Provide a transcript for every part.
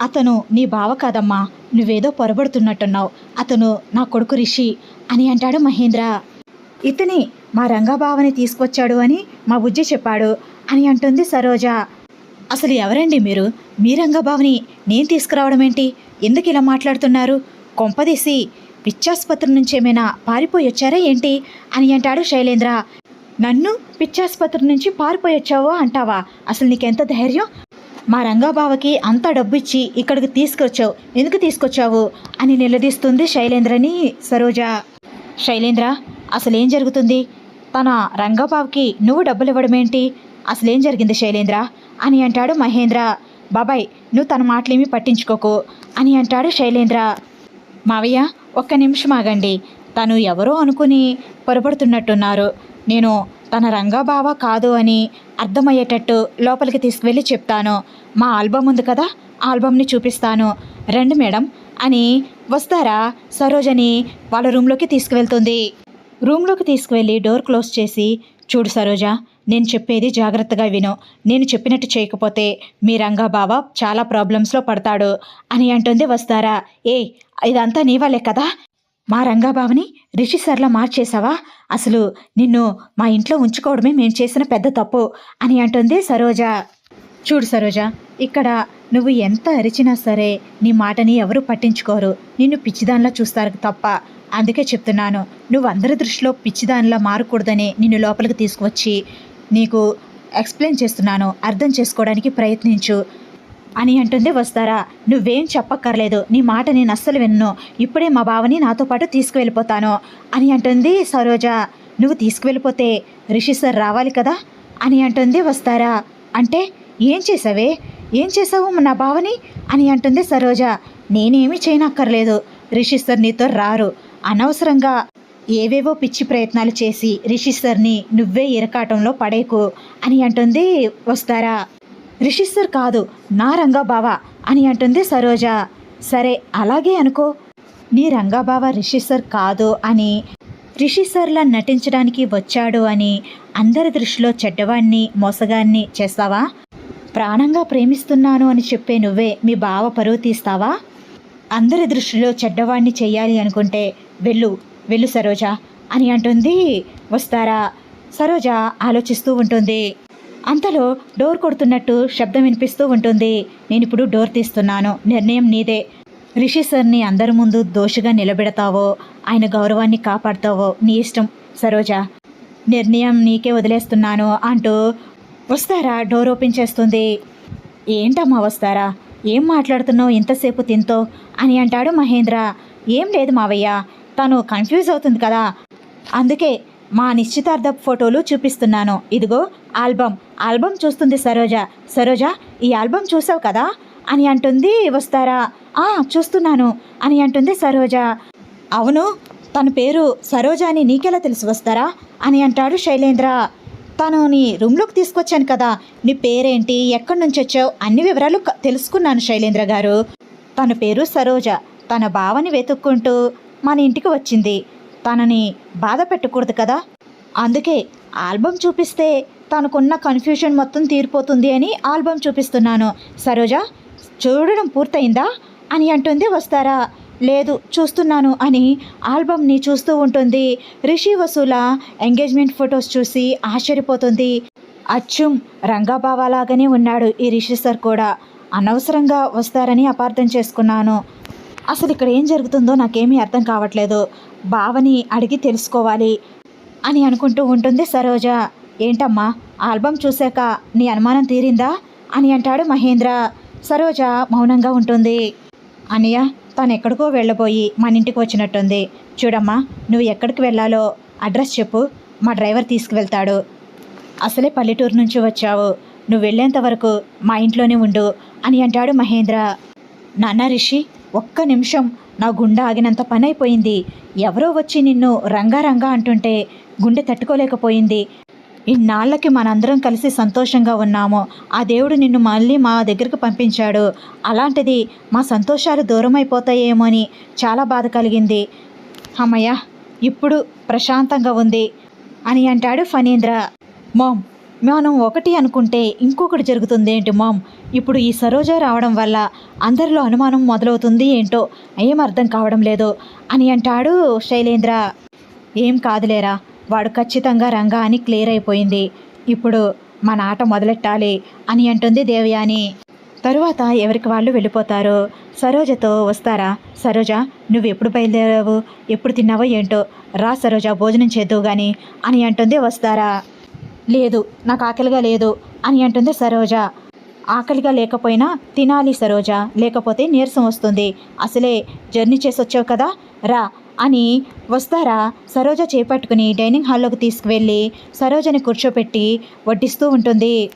అతను నీ బావ కాదమ్మా నువ్వేదో పొరబడుతున్నట్టున్నావు. అతను నా కొడుకు రిషి అని అంటాడు మహేంద్ర. ఇతని మా రంగబావని తీసుకొచ్చాడు అని మా బుజ్జి చెప్పాడు అని అంటుంది సరోజ. అసలు ఎవరండి మీరు? మీ రంగబావని నేను తీసుకురావడం ఏంటి? ఎందుకు ఇలా మాట్లాడుతున్నారు? కొంపదీసి పిచ్చాసుపత్రి నుంచి ఏమైనా పారిపోయి వచ్చారా ఏంటి? అని అంటాడు శైలేంద్ర. నన్ను పిచ్చాసుపత్రి నుంచి పారిపోయి వచ్చావో అంటావా? అసలు నీకెంత ధైర్యం? మా రంగాబావకి అంత డబ్బు ఇచ్చి ఇక్కడికి తీసుకొచ్చావు. ఎందుకు తీసుకొచ్చావు? అని నిలదీస్తుంది శైలేంద్రని సరోజ. శైలేంద్ర అసలేం జరుగుతుంది? తన రంగాబావకి నువ్వు డబ్బులు ఇవ్వడమేంటి అసలేం జరిగింది శైలేంద్ర? అని అంటాడు మహేంద్ర. బాబాయ్ నువ్వు తన మాటలేమీ పట్టించుకోకు అని అంటాడు శైలేంద్ర. మావయ్య ఒక్క నిమిషం ఆగండి. తను ఎవరో అనుకుని పొరపడుతున్నట్టున్నారు. నేను తన రంగబావ కాదు అని అర్థమయ్యేటట్టు లోపలికి తీసుకువెళ్ళి చెప్తాను. మా ఆల్బమ్ ఉంది కదా ఆల్బమ్ని చూపిస్తాను. రండి మేడం అని వస్తారా? సరోజని వాళ్ళ రూమ్లోకి తీసుకువెళ్తుంది. రూమ్లోకి తీసుకువెళ్ళి డోర్ క్లోజ్ చేసి చూడు సరోజ నేను చెప్పేది జాగ్రత్తగా విను. నేను చెప్పినట్టు చేయకపోతే మీ రంగాబావ చాలా ప్రాబ్లమ్స్లో పడతాడు అని అంటుంది వస్తారా? ఏ ఇదంతా నీ వాళ్ళే కదా? మా రంగాబావని రిషిసర్లా మార్చేశావా? అసలు నిన్ను మా ఇంట్లో ఉంచుకోవడమే మేము చేసిన పెద్ద తప్పు అని అంటుంది సరోజ. చూడు సరోజ ఇక్కడ నువ్వు ఎంత అరిచినా సరే నీ మాటని ఎవరు పట్టించుకోరు. నిన్ను పిచ్చిదానిలా చూస్తారు తప్ప. అందుకే చెప్తున్నాను నువ్వు అందరి దృష్టిలో పిచ్చిదానిలా మారకూడదని నిన్ను లోపలికి తీసుకువచ్చి నీకు ఎక్స్ప్లెయిన్ చేస్తున్నాను. అర్థం చేసుకోవడానికి ప్రయత్నించు. అని అంటుంది వస్తారా? నువ్వేం చెప్పక్కర్లేదు. నీ మాట నేను అస్సలు విన్ను. ఇప్పుడే మా బావని నాతో పాటు తీసుకువెళ్ళిపోతాను. అని అంటుంది సరోజ. నువ్వు తీసుకువెళ్ళిపోతే రిషి సార్ రావాలి కదా? అని అంటుంది వస్తారా? అంటే ఏం చేసావే? ఏం చేసావు నా బావని? అని అంటుంది సరోజ. నేనేమి చేయనక్కర్లేదు. రిషి సార్ నీతో రారు. అనవసరంగా ఏవేవో పిచ్చి ప్రయత్నాలు చేసి రిషి సార్ని నువ్వే ఇరకాటంలో పడేకు. అని అంటుంది వస్తారా? రిషి కాదు నా రంగాబావ అని అంటుంది సరోజ. సరే అలాగే అనుకో. నీ రంగాబావ రిషి కాదు అని రిషిసర్లా నటించడానికి వచ్చాడు అని అందరి దృష్టిలో చెడ్డవాణ్ణి మోసగాన్ని చేస్తావా? ప్రాణంగా ప్రేమిస్తున్నాను అని చెప్పే నువ్వే మీ బావ పరువు తీస్తావా? అందరి దృష్టిలో చెడ్డవాణ్ణి చేయాలి అనుకుంటే వెళ్ళు వెళ్ళు సరోజ అని అంటుంది. వస్తారా? సరోజ ఆలోచిస్తూ ఉంటుంది. అంతలో డోర్ కొడుతున్నట్టు శబ్దం వినిపిస్తూ ఉంటుంది. నేను ఇప్పుడు డోర్ తీస్తున్నాను. నిర్ణయం నీదే. రిషి సార్ని అందరి ముందు దోషిగా నిలబెడతావో ఆయన గౌరవాన్ని కాపాడతావో నీ ఇష్టం సరోజ. నిర్ణయం నీకే వదిలేస్తున్నాను అంటూ వస్తారా? డోర్ ఓపెన్ చేస్తుంది. ఏంటమ్మా వస్తారా? ఏం మాట్లాడుతున్నావు? ఇంతసేపు తింతో అని అంటాడు మహేంద్ర. ఏం లేదు మావయ్య తను కన్ఫ్యూజ్ అవుతుంది కదా. అందుకే మా నిశ్చితార్థ ఫోటోలు చూపిస్తున్నాను. ఇదిగో ఆల్బమ్. ఆల్బమ్ చూస్తుంది సరోజ. సరోజ ఈ ఆల్బమ్ చూసావు కదా? అని అంటుంది వస్తారా? ఆ చూస్తున్నాను అని అంటుంది సరోజ. అవును తన పేరు సరోజ అని నీకెలా తెలిసి వస్తారా? అని అంటాడు శైలేంద్ర. తను నీ రూమ్లోకి తీసుకొచ్చాను కదా. నీ పేరేంటి? ఎక్కడి నుంచి వచ్చావు? అన్ని వివరాలు తెలుసుకున్నాను శైలేంద్ర గారు. తన పేరు సరోజ. తన బావని వెతుక్కుంటూ మన ఇంటికి వచ్చింది. తనని బాధ పెట్టకూడదు కదా? అందుకే ఆల్బమ్ చూపిస్తే తనకున్న కన్ఫ్యూషన్ మొత్తం తీరిపోతుంది అని ఆల్బమ్ చూపిస్తున్నాను. సరోజ చూడడం పూర్తయిందా? అని అంటుంది వస్తారా? లేదు చూస్తున్నాను అని ఆల్బమ్ని చూస్తూ ఉంటుంది. రిషి వసూల ఎంగేజ్మెంట్ ఫొటోస్ చూసి ఆశ్చర్యపోతుంది. అచ్చుం రంగాబావాలాగానే ఉన్నాడు ఈ రిషి సార్ కూడా. అనవసరంగా వస్తారని అపార్థం చేసుకున్నాను. అసలు ఇక్కడ ఏం జరుగుతుందో నాకేమీ అర్థం కావట్లేదు. బావని అడిగి తెలుసుకోవాలి అని అనుకుంటూ ఉంటుంది సరోజ. ఏంటమ్మా ఆల్బమ్ చూశాక నీ అనుమానం తీరిందా? అని అంటాడు మహేంద్ర. సరోజ మౌనంగా ఉంటుంది. అనియ తను ఎక్కడికో వెళ్ళబోయి మన ఇంటికి వచ్చినట్టుంది. చూడమ్మా నువ్వు ఎక్కడికి వెళ్ళాలో అడ్రస్ చెప్పు మా డ్రైవర్ తీసుకువెళ్తాడు. అసలే పల్లెటూరు నుంచి వచ్చావు నువ్వు వెళ్ళేంత వరకు మా ఇంట్లోనే ఉండు అని అంటాడు మహేంద్ర. నాన్న రిషి ఒక్క నిమిషం నా గుండె ఆగినంత పని అయిపోయింది ఎవరో వచ్చి నిన్ను రంగా రంగా అంటుంటే గుండె తట్టుకోలేకపోయింది. ఇన్నాళ్ళకి మనందరం కలిసి సంతోషంగా ఉన్నాము. ఆ దేవుడు నిన్ను మళ్ళీ మా దగ్గరకు పంపించాడు. అలాంటిది మా సంతోషాలు దూరం అయిపోతాయేమో అని చాలా బాధ కలిగింది. అమ్మయ్య ఇప్పుడు ప్రశాంతంగా ఉంది అని అంటాడు ఫణీంద్ర. మోమ్ మనం ఒకటి అనుకుంటే ఇంకొకటి జరుగుతుంది ఏంటి మామ్? ఇప్పుడు ఈ సరోజ రావడం వల్ల అందరిలో అనుమానం మొదలవుతుంది ఏంటో ఏం అర్థం కావడం లేదు అని అంటాడు శైలేంద్ర. ఏం కాదులేరా వాడు ఖచ్చితంగా రంగా అని క్లియర్ అయిపోయింది. ఇప్పుడు మన ఆట మొదలెట్టాలి అని అంటుంది దేవయాని. తరువాత ఎవరికి వాళ్ళు వెళ్ళిపోతారు? సరోజతో వస్తారా? సరోజ నువ్వు ఎప్పుడు బయలుదేరావు? ఎప్పుడు తిన్నావో ఏంటో? రా సరోజ భోజనం చేద్దువు గాని అని అంటుంది వస్తారా. లేదు నాకు ఆకలిగా లేదు అని అంటుంది సరోజ. ఆకలిగా లేకపోయినా తినాలి సరోజ లేకపోతే నీరసం వస్తుంది. అసలే జర్నీ చేసి వచ్చావు కదా రా అని వస్తారా? సరోజ చేపట్టుకుని డైనింగ్ హాల్లోకి తీసుకువెళ్ళి సరోజని కూర్చోపెట్టి వడ్డిస్తూ ఉంటుంది.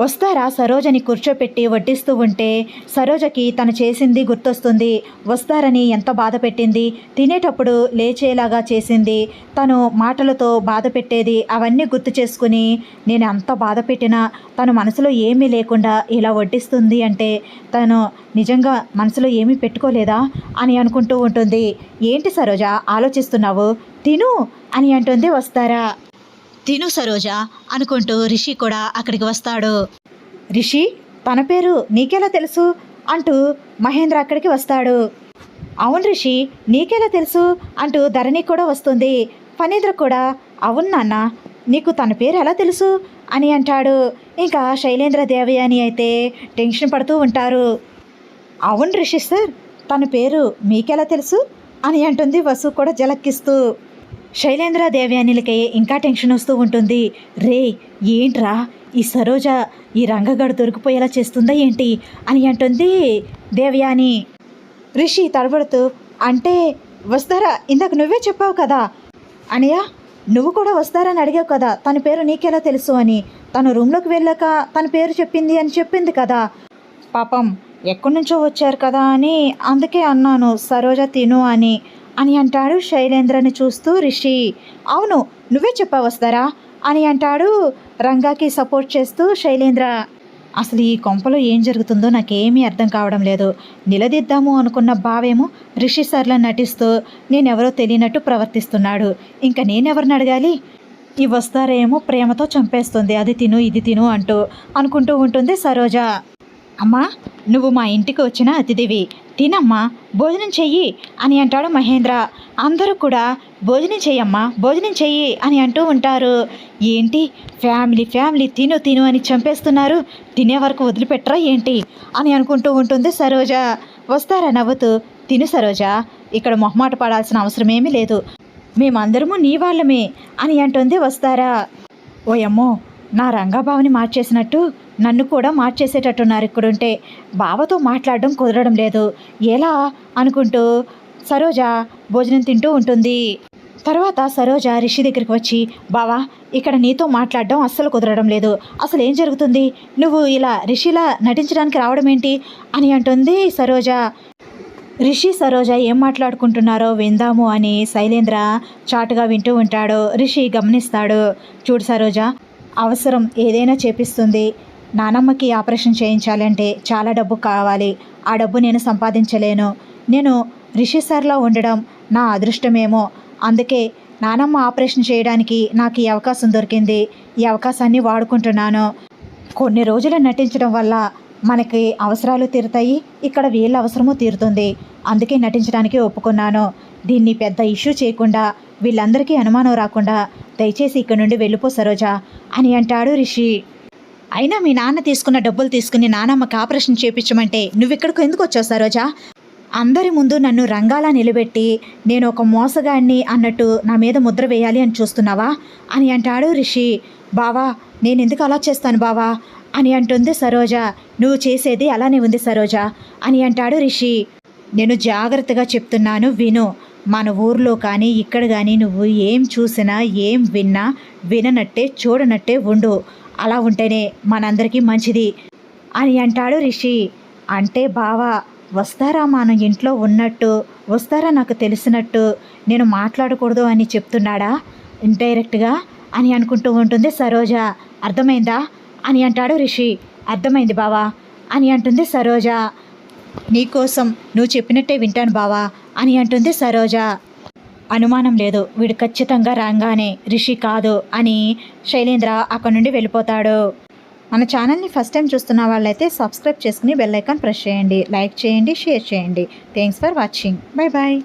వస్తారా సరోజని కూర్చోపెట్టి వడ్డిస్తూ ఉంటే? సరోజకి తను చేసింది గుర్తొస్తుంది. వస్తారని ఎంత బాధ పెట్టింది? తినేటప్పుడు లేచేలాగా చేసింది. తను మాటలతో బాధ పెట్టేది అవన్నీ గుర్తు చేసుకుని నేను అంత బాధ పెట్టినా తను మనసులో ఏమీ లేకుండా ఇలా వడ్డిస్తుంది అంటే తను నిజంగా మనసులో ఏమీ పెట్టుకోలేదా? అని అనుకుంటూ ఉంటుంది. ఏంటి సరోజ ఆలోచిస్తున్నావు? తిను అని అంటుంది వస్తారా. తిను సరోజ అనుకుంటూ రిషి కూడా అక్కడికి వస్తాడు. రిషి తన పేరు నీకెలా తెలుసు? అంటూ మహేంద్ర అక్కడికి వస్తాడు. అవును రిషి నీకెలా తెలుసు? అంటూ ధరణి కూడా వస్తుంది. ఫణీంద్ర కూడా అవును నాన్న నీకు తన పేరు ఎలా తెలుసు? అని అంటాడు. ఇంకా శైలేంద్ర దేవయాని అయితే టెన్షన్ పడుతూ ఉంటారు. అవును రిషి సార్ తన పేరు మీకెలా తెలుసు? అని అంటుంది వసు కూడా జలక్కిస్తూ. శైలేంద్ర దేవయానిలకి ఇంకా టెన్షన్ వస్తూ ఉంటుంది. రే ఏంట్రా? ఈ సరోజ ఈ రంగగడు దొరికిపోయేలా చేస్తుందా ఏంటి అని అంటుంది దేవయాని. రిషి తడబడుతూ అంటే వస్తారా? ఇందాక నువ్వే చెప్పావు కదా. అనియా నువ్వు కూడా వస్తారని అడిగావు కదా. తన పేరు నీకెలా తెలుసు అని. తను రూమ్లోకి వెళ్ళాక తన పేరు చెప్పింది అని చెప్పింది కదా. పాపం ఎక్కడి నుంచో వచ్చారు కదా అని అందుకే అన్నాను. సరోజ తిను అని. అని అంటాడు శైలేంద్రని చూస్తూ రిషి. అవును నువ్వే చెప్పవస్తారా అని అంటాడు రంగాకి సపోర్ట్ చేస్తూ శైలేంద్ర. అసలు ఈ కొంపలో ఏం జరుగుతుందో నాకేమీ అర్థం కావడం లేదు. నిలదీద్దాము అనుకున్న భావేమో రిషి సార్లా నటిస్తూ నేనెవరో తెలియనట్టు ప్రవర్తిస్తున్నాడు. ఇంకా నేనెవరిని అడగాలి? ఈ వస్తారేమో ప్రేమతో చంపేస్తుంది. అది తిను ఇది తిను అంటూ అనుకుంటూ ఉంటుంది సరోజ. అమ్మా నువ్వు మా ఇంటికి వచ్చిన అతిథివి. తినమ్మా భోజనం చెయ్యి అని అంటాడు మహేంద్ర. అందరూ కూడా భోజనం చెయ్యమ్మా భోజనం చెయ్యి అని అంటూ ఉంటారు. ఏంటి? ఫ్యామిలీ ఫ్యామిలీ తిను తిను అని చంపేస్తున్నారు. తినే వరకు వదిలిపెట్టరా ఏంటి? అని అనుకుంటూ ఉంటుంది సరోజ. వస్తారా నవ్వుతూ తిను సరోజ ఇక్కడ మొహమాట పడాల్సిన అవసరమేమీ లేదు. మేమందరము నీ వాళ్ళమే అని అంటుంది వస్తారా. ఓయమ్మో నా రంగాబావని మార్చేసినట్టు నన్ను కూడా మార్చేసేటట్టున్నారు ఇక్కడుంటే. బావతో మాట్లాడడం కుదరడం లేదు. ఎలా? అనుకుంటూ సరోజ భోజనం తింటూ ఉంటుంది. తర్వాత సరోజ రిషి దగ్గరికి వచ్చి బావా ఇక్కడ నీతో మాట్లాడడం అస్సలు కుదరడం లేదు. అసలు ఏం జరుగుతుంది? నువ్వు ఇలా రిషిలా నటించడానికి రావడం ఏంటి? అని అంటుంది సరోజ. రిషి సరోజ ఏం మాట్లాడుకుంటున్నారో విందాము అని శైలేంద్ర చాటుగా వింటూ ఉంటాడు. రిషి గమనిస్తాడు. చూడు సరోజ అవసరం ఏదైనా చేపిస్తుంది. నానమ్మకి ఆపరేషన్ చేయించాలంటే చాలా డబ్బు కావాలి. ఆ డబ్బు నేను సంపాదించలేను. నేను రిషి సార్లో ఉండడం నా అదృష్టమేమో. అందుకే నానమ్మ ఆపరేషన్ చేయడానికి నాకు ఈ అవకాశం దొరికింది. ఈ అవకాశాన్ని వాడుకుంటున్నాను. కొన్ని రోజులు నటించడం వల్ల మనకి అవసరాలు తీరుతాయి. ఇక్కడ వీళ్ళ అవసరము తీరుతుంది. అందుకే నటించడానికి ఒప్పుకున్నాను. దీన్ని పెద్ద ఇష్యూ చేయకుండా వీళ్ళందరికీ అనుమానం రాకుండా దయచేసి ఇక్కడ నుండి వెళ్ళిపో సరోజా అని అంటాడు రిషి. అయినా మీ నాన్న తీసుకున్న డబ్బులు తీసుకుని నానమ్మకి ఆపరేషన్ చేపించమంటే నువ్వు ఇక్కడికి ఎందుకు వచ్చావు సరోజా అందరి ముందు నన్ను రంగాలా నిలబెట్టి నేను ఒక మోసగాడిని అన్నట్టు నా మీద ముద్ర వేయాలి అని చూస్తున్నావా? అని అంటాడు రిషి. బావా నేను ఎందుకు అలా చేస్తాను బావా? అని అంటుంది సరోజ. నువ్వు చేసేది అలానే ఉంది సరోజ అని అంటాడు రిషి. నేను జాగ్రత్తగా చెప్తున్నాను విను. మన ఊర్లో కానీ ఇక్కడ కానీ నువ్వు ఏం చూసినా ఏం విన్నా విననట్టే చూడనట్టే ఉండు. అలా ఉంటేనే మనందరికీ మంచిది అని అంటాడు రిషి. అంటే బావా వస్తారా మనం ఇంట్లో ఉన్నట్టు వస్తారా నాకు తెలిసినట్టు నేను మాట్లాడకూడదు అని చెప్తున్నాడా? ఇండైరెక్ట్గా అని అనుకుంటూ ఉంటుంది సరోజ. అర్థమైందా? అని అంటాడు రిషి. అర్థమైంది బావా అని అంటుంది సరోజ. నీకోసం నువ్వు చెప్పినట్టే వింటాను బావా అని అంటుంది సరోజ. అనుమానం లేదు. వీడు ఖచ్చితంగా రాగానే రిషి కాదు అని శైలేంద్ర అక్కడ నుండి వెళ్ళిపోతాడు. మన ఛానల్ని ఫస్ట్ టైం చూస్తున్న వాళ్ళైతే సబ్స్క్రైబ్ చేసుకుని బెల్ ఐకాన్ ప్రెస్ చేయండి. లైక్ చేయండి షేర్ చేయండి. Thanks for watching. Bye bye